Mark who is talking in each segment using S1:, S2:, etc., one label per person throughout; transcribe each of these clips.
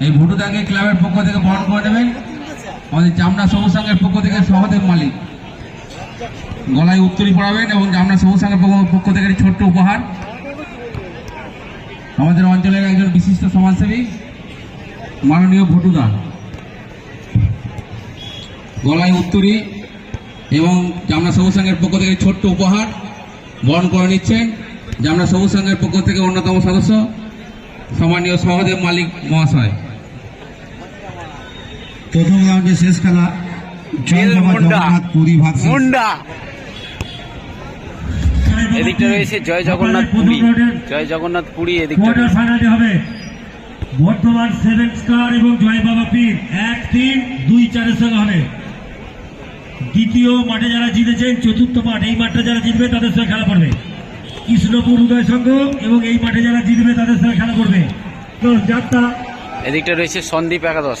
S1: এই ভুটুদাকে ক্লাবের পক্ষ থেকে বরণ করে নেবেন। আমাদের জামনা সবুজ সংঘের পক্ষ থেকে সহদেব মালিক। গলায় উত্তরী পড়াবেন এবং জামনা সবুজ সংঘের পক্ষ- থেকে ছোট্ট উপহার। আমাদের অঞ্চলের একজন বিশিষ্ট সমাজসেবী, মাননীয় ভটুদা গলায় উত্তরী এবং জামনা সবুজ সংঘের পক্ষ থেকে ছোট্ট উপহার বরণ করে নিচ্ছেন জামনা সবুজ সংঘের পক্ষ থেকে অন্যতম সদস্য, সম্মানীয় সহদেব মালিক মহাশয়।
S2: প্রথম রাউন্ডে শেষ খেলা। জগন্নাথ পুরী
S3: মুন্ডা। এদিকটা রয়েছে জয় জগন্নাথ পুরী। জয় জগন্নাথ পুরী এদিকটা।
S4: ফাইনালে হবে। বর্ধমান সেভেন স্টার এবং জয় বাবা পীর এক তিন দুই চারের সঙ্গে হবে দ্বিতীয় মাঠে যারা জিতেছেন চতুর্থ মাঠ এই মাঠটা যারা জিতবে তাদের সঙ্গে খেলা পড়বে। কৃষ্ণপুর উদয় সংঘ এবং এই মাঠে যারা জিতবে তাদের সঙ্গে খেলা করবে তো যাত্রা
S3: এদিকটা রয়েছে সন্দীপ একাদশ।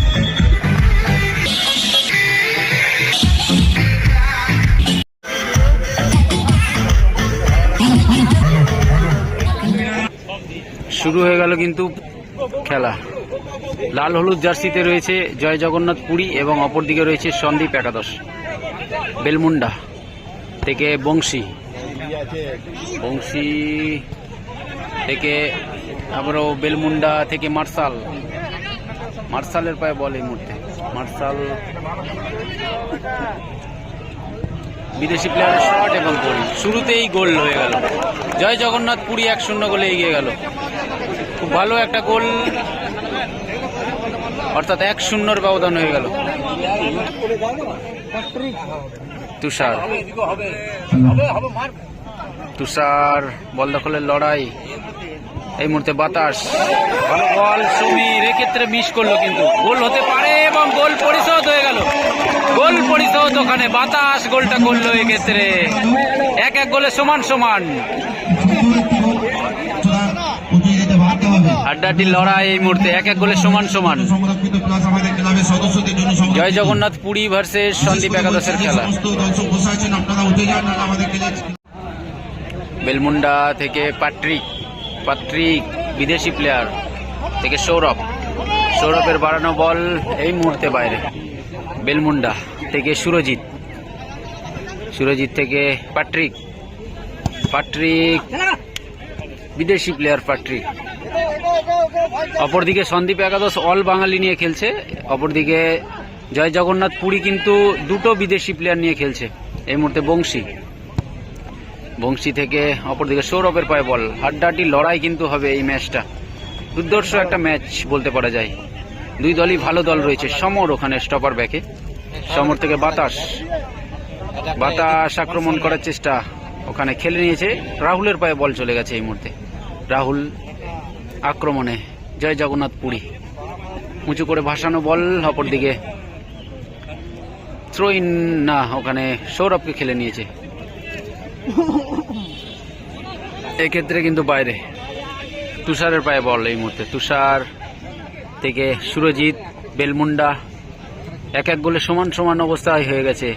S3: শুরু হয়ে গেল কিন্তু খেলা। লাল হলুদ জার্সিতে রয়েছে জয় জগন্নাথ পুরী এবং অপরদিকে রয়েছে সন্দীপ একাদশ। বেলমুন্ডা থেকে বংশী। বংশী থেকে আবারও বেলমুন্ডা থেকে মার্শাল। মার্শালের পায়ে বল এই মুহূর্তে। মার্শাল বিদেশি প্লেয়ারের শট এবং গোল শুরুতেই গোল হয়ে গেল। জয় জগন্নাথ পুরী এক শূন্য গোলে এগিয়ে গেল। খুব ভালো একটা গোল। অর্থাৎ এক শূন্যর ব্যবধান হয়ে গেল। তুষার। তুষার, বল দখলের লড়াই। এই মুহূর্তে বাতাস। ভালো বল, সমীর। এক্ষেত্রে মিস করল কিন্তু। গোল হতে পারে এবং গোল পরিশোধ হয়ে গেল। গোল পরিশোধ ওখানে। বাতাস গোলটা করল এক্ষেত্রে। এক এক গোলে সমান সমান। আড্ডাটির লড়াই এই মুহূর্তে, এক এক গোলে সমান সমান। জয় জগন্নাথ পুরী ভার্সেস সন্দীপ একাদশের খেলা। বেলমুন্ডা থেকে পাট্রিক পাট্রিক বিদেশি প্লেয়ার থেকে সৌরভ। সৌরভের বাড়ানো বল এই মুহূর্তে বাইরে। বেলমুন্ডা থেকে সুরজিৎ। সুরজিৎ থেকে পাট্রিক পাট্রিক বিদেশি প্লেয়ার পাট্রিক অপরদিকে সন্দীপ একাদশ অল বাঙালি নিয়ে খেলছে। অপরদিকে জয় জগন্নাথ পুরী কিন্তু দুটো বিদেশি প্লেয়ার নিয়ে খেলছে। এই মুহূর্তে বংশী। বংশী থেকে অপরদিকে সৌরভের পায়ে বল। হাড্ডাহাড্ডি লড়াই কিন্তু হবে এই ম্যাচটা। দুর্দর্শ একটা ম্যাচ বলতে পারা যায়। দুই দলই ভালো দল রয়েছে। সমর ওখানে স্টপার ব্যাকে সমর থেকে বাতাস। বাতাস আক্রমণ করার চেষ্টা ওখানে খেলে নিয়েছে। রাহুলের পায়ে বল চলে গেছে এই মুহূর্তে। রাহুল আক্রমণে। জয় জগন্নাথ পুরী। উঁচু করে ভাসানো বল অপরদিকে থ্রো ইন না, ওখানে সৌরভকে খেলে নিয়েছে। এক্ষেত্রে কিন্তু বাইরে। তুষারের পায়ে বল এই মুহূর্তে। তুষার থেকে সুরজিৎ, বেলমুন্ডা, এক এক গোলে সমান সমান অবস্থায় হয়ে গেছে।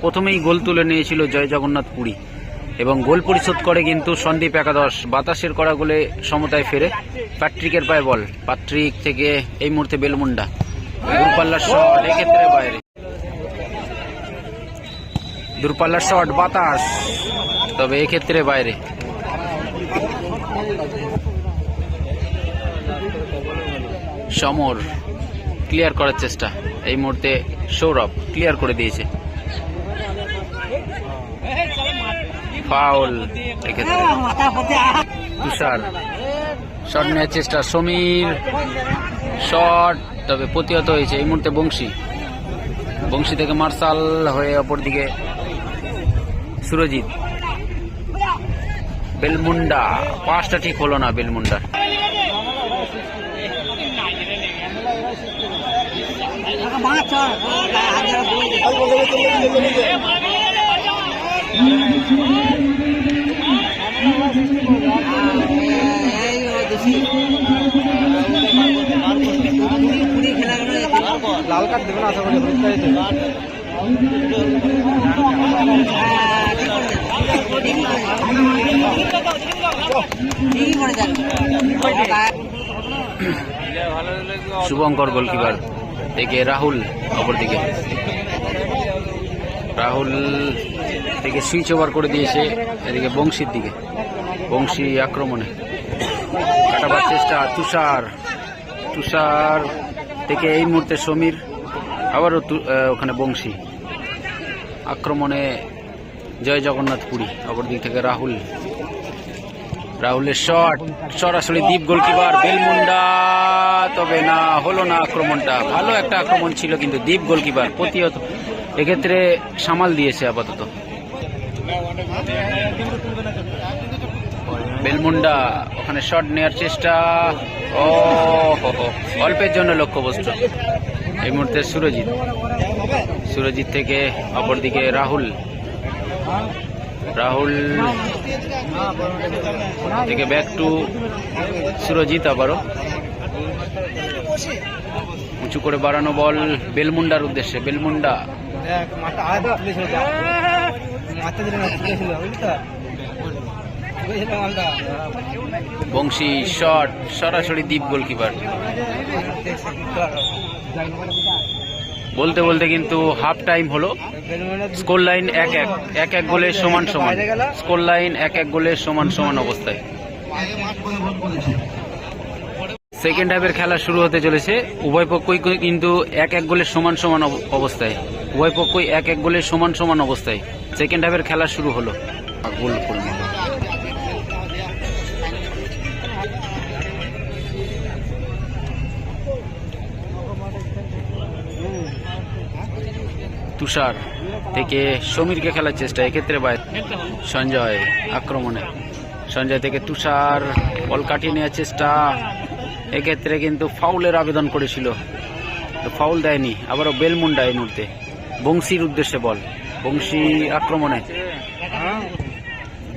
S3: প্রথমেই গোল তুলে নিয়েছিল জয় জগন্নাথ পুরী। এবং গোল পরিশোধ করে কিন্তু সন্দীপ একাদশ। বাতাসের করা গোলে সমতায় ফেরে প্যাট্রিকের পায়ে বল। প্যাট্রিক থেকে এই মুহূর্তে বেলমুন্ডা। দূরপাল্লার শট, এক্ষেত্রে বাইরে। দূরপাল্লার শট, বাতাস। তবে এক্ষেত্রে বাইরে। সমর ক্লিয়ার করার চেষ্টা। এই মুহূর্তে সৌরভ ক্লিয়ার করে দিয়েছে। ফাউল তুষার। শট নেওয়ার চেষ্টা সমীর। শট তবে প্রতিহত হয়েছে এই মুহূর্তে বংশী। বংশী থেকে মার্শাল হয়ে অপরদিকে সুরজিৎ। বেলমুন্ডা, পাঁচটা ঠিক হলো না বেলমুন্ডার
S5: লাল কার্ড দেবেন আশা করি
S3: শুভঙ্কর গোলকিপার থেকে রাহুল অপরদিকে। রাহুল থেকে সুইচ ওভার করে দিয়েছে, এদিকে বংশীর দিকে, বংশী আক্রমণে। কাটাবার চেষ্টা, তুষার তুষার থেকে এই মুহূর্তে সমীর, আবারও ওখানে বংশী। আক্রমণে জয় জগন্নাথ পুরী, অপরদিক থেকে রাহুল। রাহুলের শট সরাসরি দ্বীপ গোলকিপার বেলমুন্ডা। তবে না, হলো না আক্রমণটা। ভালো একটা আক্রমণ ছিল, কিন্তু দ্বীপ গোলকিপার প্রতিহত। এক্ষেত্রে সামাল দিয়েছে আপাতত। বেলমুন্ডা, ওখানে শট নেওয়ার চেষ্টা। ও, হো অল্পের জন্য লক্ষ্যবস্তু। এই মুহূর্তে সুরজিৎ। সুরজিৎ থেকে অপরদিকে রাহুল। রাহুল থেকে ব্যাক টু সুরজিৎ আবারও। উঁচু করে বাড়ানো বল বেলমুন্ডার উদ্দেশ্যে। বেলমুন্ডা। বংশী, শট, সরাসরি দ্বীপ গোলকিপার। বলতে বলতে কিন্তু হাফ টাইম হলো। স্কোর লাইন এক এক এক এক গোলে সমান সমান। স্কোর লাইন এক এক গোলে সমান সমান অবস্থায়। সেকেন্ড হাফের খেলা শুরু হতে চলেছে। উভয় পক্ষই কিন্তু এক এক গোলের সমান সমান অব- অবস্থায়। উভয় পক্ষই এক এক গোলের সমান সমান অবস্থায় সেকেন্ড হাফের খেলা শুরু হলো। গোল তুষার থেকে সমীরকে খেলার চেষ্টা, এক্ষেত্রে সঞ্জয় আক্রমণে। সঞ্জয় থেকে তুষার বল কাটিয়ে নেওয়ার চেষ্টা, এক্ষেত্রে কিন্তু ফাউলের আবেদন করেছিল। ফাউল দেয়নি, আবারও বেলমুন্ডা এই মুহূর্তে। বংশীর উদ্দেশ্যে বল। বংশী আক্রমণে।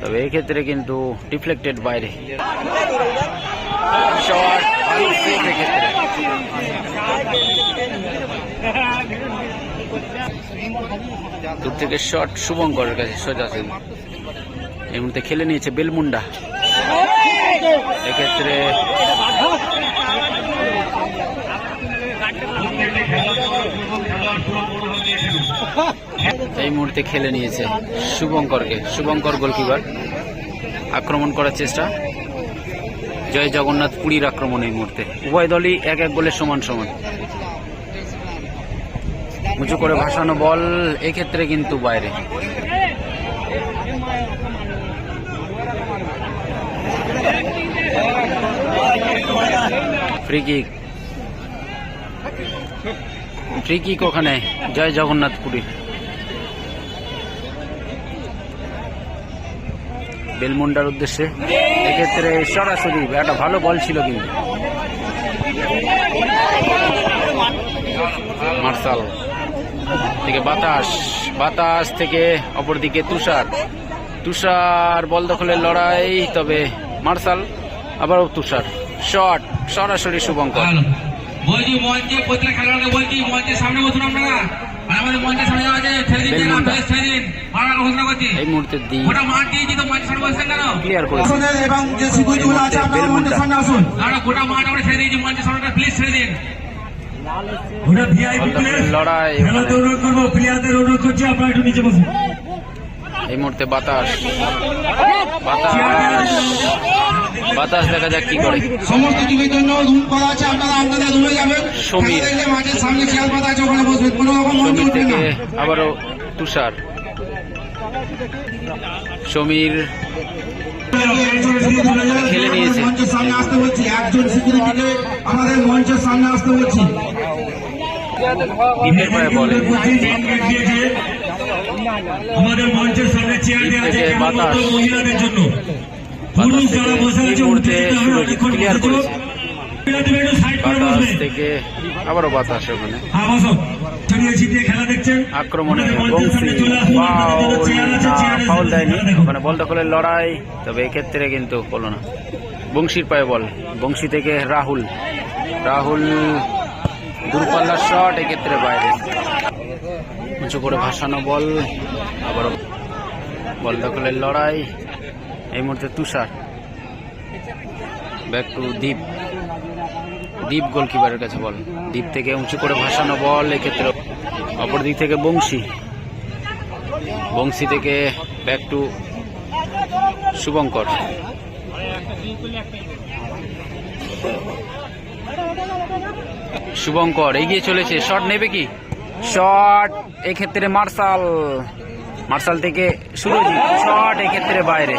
S3: তবে এক্ষেত্রে কিন্তু ডিফ্লেক্টেড বাইরে। দূর থেকে শট শুভঙ্করের কাছে সোজা এই মুহূর্তে খেলে নিয়েছে বেলমুন্ডা। এক্ষেত্রে এই মুহূর্তে খেলে নিয়েছে শুভঙ্করকে। শুভঙ্কর গোলকিপার আক্রমণ করার চেষ্টা। জয় জগন্নাথ পুরীর আক্রমণ এই মুহূর্তে। উভয় দলই এক এক গোলের সমান সমান। উঁচু করে ভাসানো বল এক্ষেত্রে কিন্তু বাইরে। ফ্রি কিক ফ্রি কিক ওখানে। জয় জগন্নাথ পুরীর। বেলমুন্ডার উদ্দেশ্যে এক্ষেত্রে সরাসরি একটা ভালো বল ছিল কিন্তু। মার্শাল থেকে বাতাস বাতাস থেকে অপরদিকে তুষার। তুষার বল দখলের লড়াই তবে মার্শাল আবারও তুষার। শট সরাসরি শুভঙ্কর।
S1: বলছি মঞ্চে প্রতিটা খেলোয়াড়কে বলছি মঞ্চের সামনে বসুন আপনারা।
S3: এই মুহূর্তে ক্লিয়ার
S2: এবং যে আছে আপনারা মঞ্চের সামনে আসুন
S1: গোটা মাঠ আমরা ছেড়ে দিয়েছি মঞ্চের সামনে প্লিজ ছেড়ে দিন
S4: ওটা ভিআইপি
S3: লড়াই
S4: খেলাতে অনুরোধ করব প্লেয়ারদের অনুরোধ করছি আপনারা একটু নিচে বসুন
S3: এই মুহূর্তে বাতাস বাতাস বাতাস দেখা যাক কি করে।
S2: সমস্ত টিমের জন্য রুম করা আছে আপনারা আপনাদের রুমে যাবেন।
S3: সমীর।
S2: মাঠের সামনে চেয়ার পাতা আছে ওখানে বসবেন। কোনো রকম
S3: সমীর থেকে আবারও তুষার। সমীর খেলে নিয়েছে।
S2: সামনে আসতে বলছি একজন সিকিউরিটিকে আমাদের মঞ্চের সামনে আসতে বলছি।
S3: দ্বীপের পায়ে বলে।
S4: আমাদের মঞ্চের সামনে চেয়ার দেওয়া আছে। মহিলাদের জন্য। পুরুষ যারা বসে আছে উঠতে
S3: ক্লিয়ার। করেছে। বাতাস থেকে আবারও বাতাস ওখানে।
S4: হ্যাঁ খেলা
S3: আক্রমণে ফাউল দেয়নি। ওখানে বল দখলের লড়াই তবে এক্ষেত্রে কিন্তু হলো না। বংশীর পায়ে বল। বংশী থেকে রাহুল। রাহুল দূরপাল্লার শট এক্ষেত্রে বাইরে। উঁচু করে ভাসানো বল। আবারও বল দখলের লড়াই। এই মুহূর্তে তুষার। ব্যাক টু দ্বীপ দ্বীপ গোলকিপারের কাছে বল। দ্বীপ থেকে উঁচু করে ভাসানো বল, এক্ষেত্রে অপর দিক থেকে বংশী। বংশী থেকে ব্যাক টু শুভঙ্কর। শুভঙ্কর, এগিয়ে চলেছে। শট নেবে কি? শট এক্ষেত্রে মার্শাল মার্শাল থেকে সুরজিৎ শট এক্ষেত্রে বাইরে।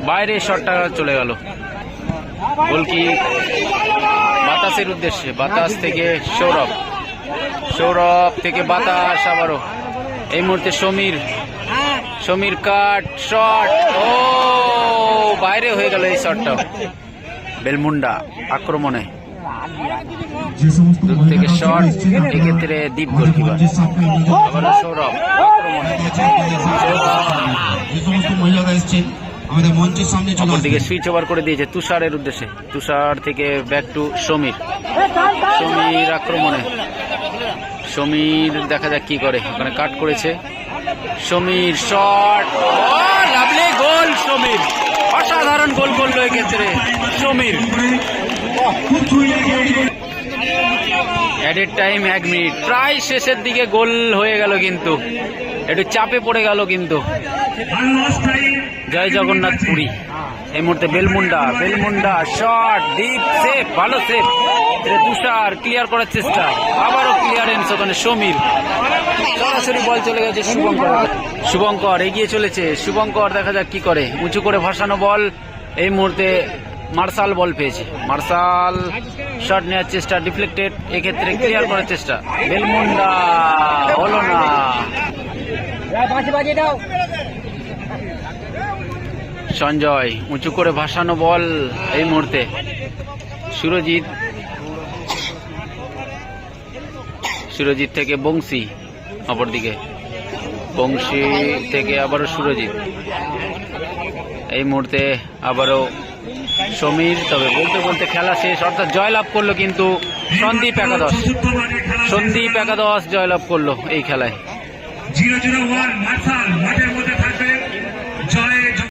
S3: বাইরে শটটা চলে গেল। গোলকি বাতাসের উদ্দেশ্যে। বাতাস থেকে সৌরভ। সৌরভ থেকে বাতাস আবারও। এই মুহূর্তে সমীর। Samir cut, shot. ও, বাইরে হয়ে গেল এই শটটা। বেলমুন্ডা আক্রমণে। দূর থেকে শট এক্ষেত্রে দ্বীপ গোলকিপার আবারও সৌরভ। আক্রমণে
S2: যে সমস্ত মহিলারা এসছেন আমাদের মঞ্চের সামনে চলে
S3: দিকে সুইচ ওভার করে দিয়েছে তুষারের উদ্দেশ্যে। তুষার থেকে ব্যাক টু সমীর। সমীর আক্রমণে। সমীর দেখা যাক কি করে। ওখানে কাট করেছে। Samir shot lovely goal Samir. অসাধারণ গোল করল এক্ষেত্রে সমীর। অ্যাডেড টাইম এক মিনিট প্রায় শেষের দিকে গোল হয়ে গেল কিন্তু। একটু চাপে পড়ে গেল কিন্তু। জয় জগন্নাথ পুরী। এই মুহূর্তে Belmunda Belmunda shot deep save ভালো সেফ তুষার ক্লিয়ার করার চেষ্টা। আবারও ক্লিয়ারেন্স ওখানে সমীর। সরাসরি বল চলে গেছে শুভঙ্কর। শুভঙ্কর এগিয়ে চলেছে। শুভঙ্কর দেখা যাক কি করে। উঁচু করে ভাসানো বল। এই মুহূর্তে মার্শাল বল পেয়েছে। মার্শাল শট নেওয়ার চেষ্টা ডিফ্লেক্টেড এক্ষেত্রে ক্লিয়ার করার চেষ্টা। বেলমুন্ডা, হলো না। সঞ্জয়, উঁচু করে ভাসানো বল এই মুহূর্তে। সুরজিৎ। সুরজিৎ থেকে বংশী অপরদিকে। বংশী থেকে আবারও সুরজিৎ। এই মুহূর্তে আবারও সমীর, তবে বলতে বলতে খেলা শেষ, অর্থাৎ জয়লাভ করল কিন্তু সন্দীপ একাদশ। সন্দীপ একাদশ জয়লাভ করল এই খেলায়।
S4: জিরো জিরো ওয়ান, মার্শাল, মাঠের